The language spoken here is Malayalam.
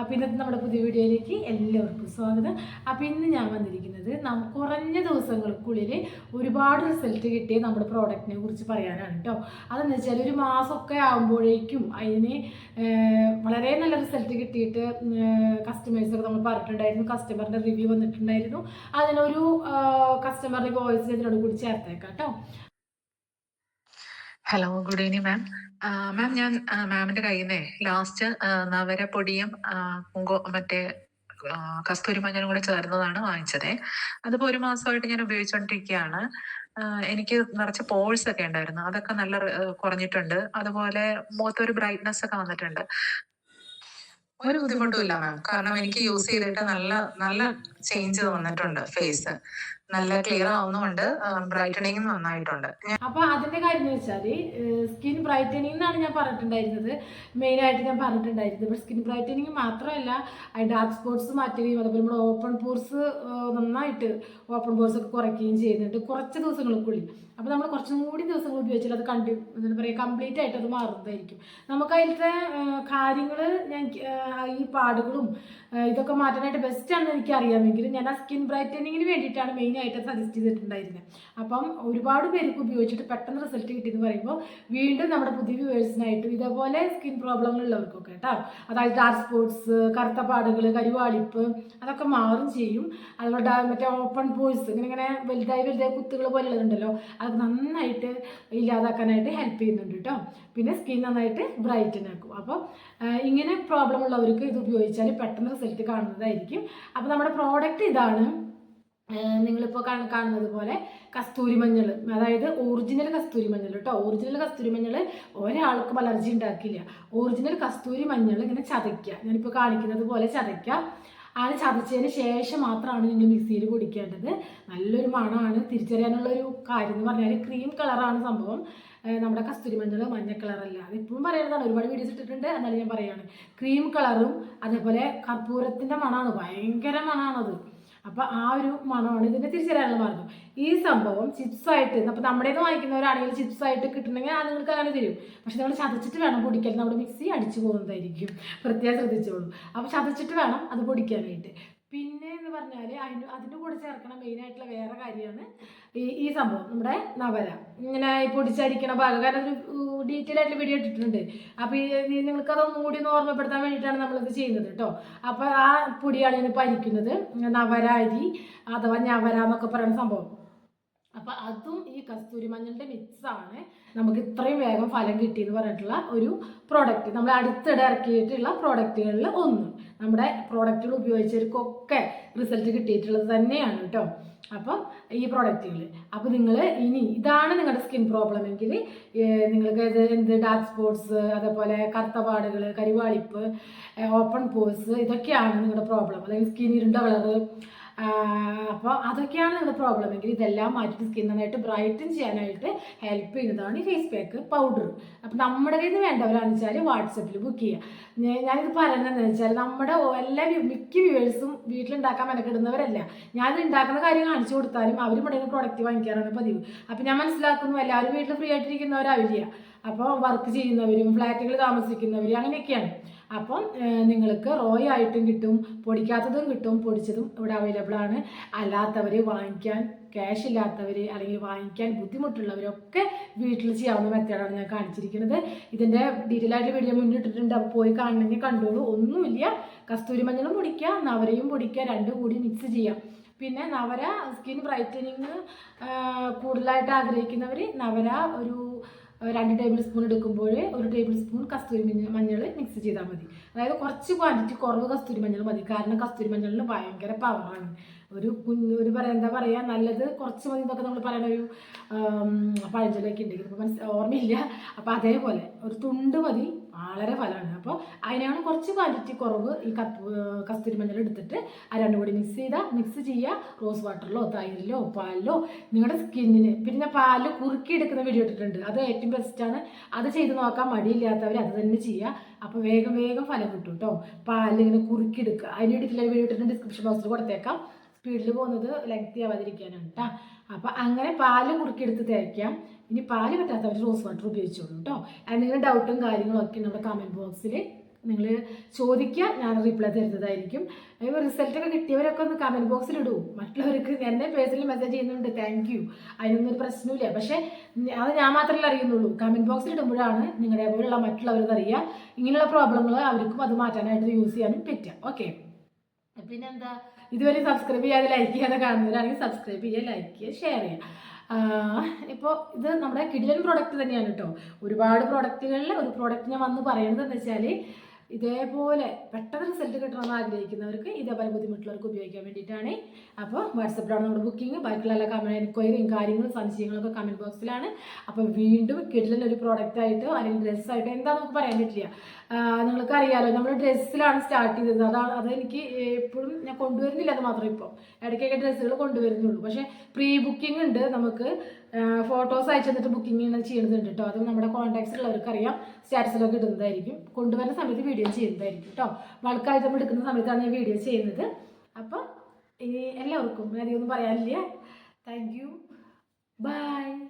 അപ്പോൾ ഇന്നത്തെ നമ്മുടെ പുതിയ വീഡിയോയിലേക്ക് എല്ലാവർക്കും സ്വാഗതം. അപ്പോൾ ഇന്ന് ഞാൻ വന്നിരിക്കുന്നത് നാം കുറഞ്ഞ ദിവസങ്ങൾക്കുള്ളിൽ ഒരുപാട് റിസൾട്ട് കിട്ടിയ നമ്മുടെ പ്രോഡക്റ്റിനെ കുറിച്ച് പറയാനാണ് കേട്ടോ അതെന്ന് വെച്ചാൽ ഒരു മാസമൊക്കെ ആകുമ്പോഴേക്കും അതിന് വളരെ നല്ല റിസൾട്ട് കിട്ടിയിട്ട് കസ്റ്റമേഴ്സൊക്കെ നമ്മൾ പറഞ്ഞിട്ടുണ്ടായിരുന്നു കസ്റ്റമറിന്റെ റിവ്യൂ വന്നിട്ടുണ്ടായിരുന്നു. അതിനൊരു കസ്റ്റമറിന്റെ വോയിസ് ഇതിനോട് കൂടി ചേർത്തേക്കാം കേട്ടോ hello good evening ma'am ma'am ഞാൻ മാമിന്റെ കയ്യിൽ നിന്നേ ലാസ്റ്റ് നവരപ്പൊടിയും പൊടിയും കുങ്കു മറ്റേ കസ്തൂരി മഞ്ഞളും കൂടെ ചേർന്നതാണ് വാങ്ങിച്ചത്. അതിപ്പോ ഒരു മാസമായിട്ട് ഞാൻ ഉപയോഗിച്ചുകൊണ്ടിരിക്കുകയാണ് എനിക്ക് നിറച്ച് പോൾസ് ഒക്കെ ഉണ്ടായിരുന്നു. അതൊക്കെ നല്ല കുറഞ്ഞിട്ടുണ്ട്. അതുപോലെ മുഖത്തൊരു ബ്രൈറ്റ്നെസ് ഒക്കെ വന്നിട്ടുണ്ട്. ഒരു ബുദ്ധിമുട്ടും ഇല്ല മാം കാരണം എനിക്ക് യൂസ് ചെയ്തിട്ട് നല്ല നല്ല ചേഞ്ച് വന്നിട്ടുണ്ട് ഫേസ് നല്ല ക്ലിയർ ആവുന്നുണ്ട് ബ്രൈറ്റനിങ് നന്നായിട്ടുണ്ട്. അപ്പൊ അതിന്റെ കാര്യം എന്ന് വെച്ചാൽ സ്കിൻ ബ്രൈറ്റനിങ് എന്നാണ് ഞാൻ പറഞ്ഞിട്ടുണ്ടായിരുന്നത്. മെയിൻ ആയിട്ട് ഞാൻ പറഞ്ഞിട്ടുണ്ടായിരുന്നത്. സ്കിൻ ബ്രൈറ്റനിങ് മാത്രമല്ല ഡാർക്ക് സ്പോട്ട്സ് മാറ്റുകയും അതുപോലെ നമ്മുടെ ഓപ്പൺ പോർസ് നന്നായിട്ട് ഓപ്പൺ പോർസ് ഒക്കെ കുറയ്ക്കുകയും ചെയ്യുന്നുണ്ട് കുറച്ച് ദിവസങ്ങൾക്കുള്ളിൽ. അപ്പോൾ നമ്മൾ കുറച്ചും കൂടി ദിവസങ്ങൾ ഉപയോഗിച്ചാൽ അത് കണ്ടി എന്താ പറയുക കംപ്ലീറ്റ് ആയിട്ട് അത് മാറുന്നതായിരിക്കും. നമുക്ക് അതിലത്തെ കാര്യങ്ങൾ ഞാൻ ഈ പാടുകളും ഇതൊക്കെ മാറ്റാനായിട്ട് ബെസ്റ്റ് ആണെന്ന് എനിക്ക് അറിയാമെങ്കിലും ഞാൻ ആ സ്കിൻ ബ്രൈറ്റനിങ്ങിന് വേണ്ടിയിട്ടാണ് മെയിനായിട്ട് സജസ്റ്റ് ചെയ്തിട്ടുണ്ടായിരുന്നത് അപ്പം ഒരുപാട് പേർക്ക് ഉപയോഗിച്ചിട്ട് പെട്ടെന്ന് റിസൾട്ട് കിട്ടിയെന്ന് പറയുമ്പോൾ വീണ്ടും നമ്മുടെ പുതിയ വ്യൂവേഴ്സിനായിട്ടും ഇതേപോലെ സ്കിൻ പ്രോബ്ലങ്ങൾ ഉള്ളവർക്കൊക്കെ കേട്ടോ അതായത് ഡാർക്ക് സ്പോട്സ് കറുത്ത പാടുകൾ കരുവാളിപ്പ് അതൊക്കെ മാറും ചെയ്യും. അതുപോലെ മറ്റേ ഓപ്പൺ പോയ്സ് ഇങ്ങനെ ഇങ്ങനെ വലുതായി വലുതായി കുത്തുകൾ പോലുള്ളതുണ്ടല്ലോ. അത് നന്നായിട്ട് ഇല്ലാതാക്കാനായിട്ട് ഹെൽപ്പ് ചെയ്യുന്നുണ്ട് കേട്ടോ പിന്നെ സ്കിൻ നന്നായിട്ട് ബ്രൈറ്റൻ ആക്കും. അപ്പോൾ ഇങ്ങനെ പ്രോബ്ലം ഉള്ളവർക്ക് ഇത് ഉപയോഗിച്ചാൽ പെട്ടെന്ന് റിസൾട്ട് കാണുന്നതായിരിക്കും. അപ്പോൾ നമ്മുടെ പ്രോഡക്റ്റ് ഇതാണ്. ഏഹ് നിങ്ങളിപ്പോൾ കാണ- കാണുന്നത് പോലെ കസ്തൂരി മഞ്ഞൾ അതായത് ഒറിജിനൽ കസ്തൂരി മഞ്ഞൾ കേട്ടോ ഒറിജിനൽ കസ്തൂരി മഞ്ഞൾ ഒരാൾക്കും അലർജി ഉണ്ടാക്കില്ല. ഒറിജിനൽ കസ്തൂരി മഞ്ഞൾ ഇങ്ങനെ ചതയ്ക്കുക ഞാനിപ്പോൾ കാണിക്കുന്നത് പോലെ ചതയ്ക്കുക ആണ് ചതച്ചതിന് ശേഷം മാത്രമാണ് നിങ്ങൾ മിക്സിയിൽ പൊടിക്കേണ്ടത്. നല്ലൊരു മണമാണ്. തിരിച്ചറിയാനുള്ളൊരു കാര്യം എന്ന് പറഞ്ഞാൽ ക്രീം കളറാണ് സംഭവം. നമ്മുടെ കസ്തൂരി മഞ്ഞൾ മഞ്ഞ കളറല്ല അതിപ്പോഴും പറയുന്നതാണ് ഒരുപാട് വീഡിയോസ് ഇട്ടിട്ടുണ്ട്. എന്നാലും ഞാൻ പറയുകയാണ് ക്രീം കളറും അതേപോലെ കർപ്പൂരത്തിന്റെ മണമാണ്. ഭയങ്കര മണമാണത് അപ്പോൾ ആ ഒരു മണമാണ് ഇതിന്റെ തിരിച്ചറിയാനുള്ള മാർഗം. ഈ സംഭവം ചിപ്സ് ആയിട്ട് അപ്പോൾ നമ്മുടെ നിന്ന് വാങ്ങിക്കുന്നവരാണെങ്കിൽ ചിപ്സ് ആയിട്ട് കിട്ടണമെങ്കിൽ ആ നിങ്ങൾക്ക് അങ്ങനെ തരും. പക്ഷെ നമ്മൾ ചതച്ചിട്ട് വേണം പൊടിക്കാൻ. നമ്മുടെ മിക്സി അടിച്ചു പോകുന്നതായിരിക്കും. പ്രത്യേകം ശ്രദ്ധിച്ചോളൂ. അപ്പോൾ ചതച്ചിട്ട് വേണം അത് പൊടിക്കാനായിട്ട് പിന്നെ എന്ന് പറഞ്ഞാൽ അതിന് അതിന്റെ കൂടെ ചേർക്കണ മെയിനായിട്ടുള്ള വേറെ കാര്യമാണ് ഈ ഈ സംഭവം. നമ്മുടെ നവര ഇങ്ങനെ പൊടിച്ചരിക്കണ ഭാഗം. കാരണം ഒരു ഡീറ്റെയിൽ ആയിട്ടുള്ള വീഡിയോ ഇട്ടിട്ടുണ്ട്. അപ്പോൾ ഈ നിങ്ങൾക്ക് അതൊന്നും കൂടി ഒന്ന് ഓർമ്മപ്പെടുത്താൻ വേണ്ടിയിട്ടാണ് നമ്മളിത് ചെയ്യുന്നത് കേട്ടോ അപ്പോൾ ആ പൊടിയാണ് ഞാൻ പരിക്കുന്നത് നവര അരി അഥവാ ഞവര എന്നൊക്കെ പറയുന്ന സംഭവം. അപ്പോൾ അതും ഈ കസ്തൂരി മിക്സ് ആണ് നമുക്ക് ഇത്രയും വേഗം ഫലം കിട്ടി എന്ന് പറഞ്ഞിട്ടുള്ള ഒരു പ്രോഡക്റ്റ് നമ്മൾ അടുത്തിടെ ഇറക്കിയിട്ടുള്ള പ്രോഡക്റ്റുകളിൽ ഒന്ന്. നമ്മുടെ പ്രോഡക്റ്റുകൾ ഉപയോഗിച്ചവർക്കൊക്കെ റിസൾട്ട് കിട്ടിയിട്ടുള്ളത് തന്നെയാണ് കേട്ടോ അപ്പോൾ ഈ പ്രോഡക്റ്റുകൾ അപ്പോൾ നിങ്ങൾ ഇനി ഇതാണ് നിങ്ങളുടെ സ്കിൻ പ്രോബ്ലം എങ്കിൽ നിങ്ങൾക്ക് ഇത് എന്ത് ഡാർക്ക് സ്പോട്ട്സ് അതേപോലെ കറുത്തപാടുകൾ കരിവാളിപ്പ് ഓപ്പൺ പോഴ്സ് ഇതൊക്കെയാണ് നിങ്ങളുടെ പ്രോബ്ലം അല്ലെങ്കിൽ സ്കിൻ ഇരുണ്ട കളറ് അപ്പോൾ അതൊക്കെയാണ് നിങ്ങളുടെ പ്രോബ്ലം എങ്കിൽ ഇതെല്ലാം മാറ്റിയിട്ട് സ്കിൻ നന്നായിട്ട് ബ്രൈറ്റൻ ചെയ്യാനായിട്ട് ഹെൽപ്പ് ചെയ്യുന്നതാണ് ഈ ഫേസ് പാക്ക് പൗഡർ അപ്പോൾ നമ്മുടെ കയ്യിൽ നിന്ന് വേണ്ടവരാണെന്ന് വെച്ചാൽ വാട്സപ്പിൽ ബുക്ക് ചെയ്യുക ഞാനിത് പറയുന്നതെന്ന് വെച്ചാൽ നമ്മുടെ എല്ലാ മിക്ക വ്യൂവേഴ്സും വീട്ടിലുണ്ടാക്കാൻ മെനക്കെടുന്നവരല്ല. ഞാനിത് ഉണ്ടാക്കുന്ന കാര്യം കാണിച്ചു കൊടുത്താലും അവർ ഇവിടെ നിന്ന് പ്രൊഡക്റ്റ് വാങ്ങിക്കാറാണ് പതിവ്. അപ്പോൾ ഞാൻ മനസ്സിലാക്കുന്നു എല്ലാവരും വീട്ടിൽ ഫ്രീ ആയിട്ടിരിക്കുന്നവരാവില്ല. അപ്പോൾ വർക്ക് ചെയ്യുന്നവരും ഫ്ലാറ്റുകളിൽ താമസിക്കുന്നവരും അങ്ങനെയൊക്കെയാണ്. അപ്പം നിങ്ങൾക്ക് റോയ് ആയിട്ടും കിട്ടും പൊടിക്കാത്തതും കിട്ടും പൊടിച്ചതും ഇവിടെ അവൈലബിൾ ആണ്. അല്ലാത്തവർ വാങ്ങിക്കാൻ ക്യാഷ് ഇല്ലാത്തവർ അല്ലെങ്കിൽ വാങ്ങിക്കാൻ ബുദ്ധിമുട്ടുള്ളവരൊക്കെ വീട്ടിൽ ചെയ്യാവുന്ന മെത്തേഡാണ് ഞാൻ കാണിച്ചിരിക്കുന്നത്. ഇതിന്റെ ഡീറ്റെയിൽ ആയിട്ട് വീഡിയോ മുന്നിട്ടിട്ടുണ്ട് അപ്പോൾ പോയി കാണണമെങ്കിൽ കണ്ടോളൂ. ഒന്നുമില്ല. കസ്തൂരി മഞ്ഞളും പൊടിക്കുക നവരയും പൊടിക്കുക രണ്ടും കൂടി മിക്സ് ചെയ്യാം പിന്നെ നവര സ്കിൻ ബ്രൈറ്റനിങ് കൂടുതലായിട്ട് ആഗ്രഹിക്കുന്നവർ നവര ഒരു രണ്ട് ടേബിൾ സ്പൂൺ എടുക്കുമ്പോൾ ഒരു ടേബിൾ സ്പൂൺ കസ്തൂരി മഞ്ഞൾ മിക്സ് ചെയ്താൽ മതി. അതായത് കുറച്ച് ക്വാണ്ടിറ്റി കുറവ് കസ്തൂരി മഞ്ഞൾ മതി. കാരണം കസ്തൂരി മഞ്ഞളിന് ഭയങ്കര പവറാണ് ഒരു കുഞ്ഞ് ഒരു പറയാ എന്താ പറയുക നല്ലത് കുറച്ച് മതി എന്നൊക്കെ നമ്മൾ പറയുന്ന ഒരു പഴഞ്ചൊല്ലൊക്കെ ഉണ്ടെങ്കിൽ ഇപ്പോൾ മനസ്സിൽ ഓർമ്മയില്ല. അപ്പോൾ അതേപോലെ ഒരു തുണ്ട് മതി. വളരെ ഫലമാണ്. അപ്പോൾ അതിനാണ് കുറച്ച് ക്വാണ്ടിറ്റി കുറവ് ഈ കത്ത് കസ്തൂരി മഞ്ഞൾ എടുത്തിട്ട് ആ രണ്ടും കൂടി മിക്സ് ചെയ്താൽ മിക്സ് ചെയ്യുക റോസ് വാട്ടറിലോ തൈരിലോ പാലിലോ നിങ്ങളുടെ സ്കിന്നിന് പിന്നെ പാൽ കുറുക്കി എടുക്കുന്ന വീഡിയോ ഇട്ടിട്ടുണ്ട്. അത് ഏറ്റവും ബെസ്റ്റാണ് അത് ചെയ്ത് നോക്കാൻ മടിയില്ലാത്തവർ അത് തന്നെ ചെയ്യുക അപ്പോൾ വേഗം വേഗം ഫലം കിട്ടും കേട്ടോ പാലിൽ ഇങ്ങനെ കുറുക്കി എടുക്കുക അതിന് വേണ്ടിയിട്ടുള്ള വീഡിയോ ഇട്ടിട്ടുണ്ട്. ഡിസ്ക്രിപ്ഷൻ ബോക്സിൽ കൊടുത്തേക്കാം. സ്പീഡിൽ പോകുന്നത് ലെങ്തി ആവാതിരിക്കാനാണ് കേട്ടോ അപ്പോൾ അങ്ങനെ പാൽ കുറുക്കിയെടുത്ത് തേക്കാം. ഇനി പാൽ പറ്റാത്തവർ റോസ് വാട്ടർ ഉപയോഗിച്ചോളൂ കേട്ടോ എന്തെങ്കിലും ഡൗട്ടും കാര്യങ്ങളും ഒക്കെ നമ്മുടെ കമന്റ് ബോക്സിൽ നിങ്ങൾ ചോദിക്കുക ഞാൻ റിപ്ലൈ തരുന്നതായിരിക്കും. ഇപ്പോൾ റിസൾട്ടൊക്കെ കിട്ടിയവരൊക്കെ ഒന്ന് കമന്റ് ബോക്സിൽ ഇടൂ. മറ്റുള്ളവർക്ക് എന്നെ പേഴ്സണലി മെസ്സേജ് ചെയ്യുന്നുണ്ട്. താങ്ക് യു അതിനൊന്നും ഒരു പ്രശ്നമില്ല പക്ഷേ അത് ഞാൻ മാത്രമല്ല അറിയുന്നുള്ളൂ. കമന്റ് ബോക്സിൽ ഇടുമ്പോഴാണ് നിങ്ങളുടെ പോലുള്ള മറ്റുള്ളവർക്ക് അറിയുക. ഇങ്ങനെയുള്ള പ്രോബ്ലങ്ങൾ അവർക്കും അത് മാറ്റാനായിട്ട് യൂസ് ചെയ്യാനും പറ്റുക. ഓക്കെ പിന്നെന്താ? ഇതുവരെ സബ്സ്ക്രൈബ് ചെയ്യാതെ ലൈക്ക് ചെയ്യാതെ കാണുന്നവരാണെങ്കിൽ സബ്സ്ക്രൈബ് ചെയ്യുക ലൈക്ക് ചെയ്യുക ഷെയർ ചെയ്യുക. ഇപ്പോൾ ഇത് നമ്മുടെ കിടിലൻ പ്രോഡക്റ്റ് തന്നെയാണ് കേട്ടോ ഒരുപാട് പ്രോഡക്റ്റുകളിൽ ഒരു പ്രോഡക്റ്റ് ഞാൻ വന്ന് പറയുന്നത് എന്ന് വെച്ചാൽ ഇതേപോലെ പെട്ടെന്ന് റിസൾട്ട് കിട്ടണമെന്ന് ആഗ്രഹിക്കുന്നവർക്ക് ഇതേപോലെ ബുദ്ധിമുട്ടുള്ളവർക്ക് ഉപയോഗിക്കാൻ വേണ്ടിയിട്ടാണ്. അപ്പോൾ വാട്സപ്പിലാണ് നമ്മുടെ ബുക്കിംഗ് ബാക്കിയുള്ള എല്ലാ കമന്റ് എൻക്വയറിയും കാര്യങ്ങളും സംശയങ്ങളൊക്കെ കമന്റ് ബോക്സിലാണ് അപ്പോൾ വീണ്ടും കിടിലൻ ഒരു പ്രോഡക്റ്റായിട്ടോ അല്ലെങ്കിൽ ഡ്രസ്സായിട്ടോ എന്താ നമുക്ക് പറയാൻ പറ്റില്ല. നിങ്ങൾക്ക് അറിയാലോ നമ്മൾ ഡ്രസ്സിലാണ് സ്റ്റാർട്ട് ചെയ്തത്. അതാണ് അതെനിക്ക് എപ്പോഴും ഞാൻ കൊണ്ടുവരുന്നില്ല അത് മാത്രം ഇപ്പോൾ ഇടയ്ക്കൊക്കെ ഡ്രസ്സുകൾ കൊണ്ടുവരുന്നുള്ളൂ. പക്ഷേ പ്രീ ബുക്കിംഗ് ഉണ്ട് നമുക്ക് ഫോട്ടോസ് അയച്ചു തന്നിട്ട് ബുക്കിംഗ് ചെയ്യുന്നുണ്ട് കേട്ടോ അത് നമ്മുടെ കോൺടാക്ട്സ് ഉള്ളവർക്ക് അറിയാം സ്റ്റാറ്റസിലൊക്കെ ഇടുന്നതായിരിക്കും. കൊണ്ടുവരുന്ന സമയത്ത് വീഡിയോ ചെയ്യുന്നതായിരിക്കും കേട്ടോ വൾക്കായിട്ട് നമ്മൾ എടുക്കുന്ന സമയത്താണ് ഞാൻ വീഡിയോ ചെയ്യുന്നത്. അപ്പം എല്ലാവർക്കും അധികം പറയാനില്ല. Thank you by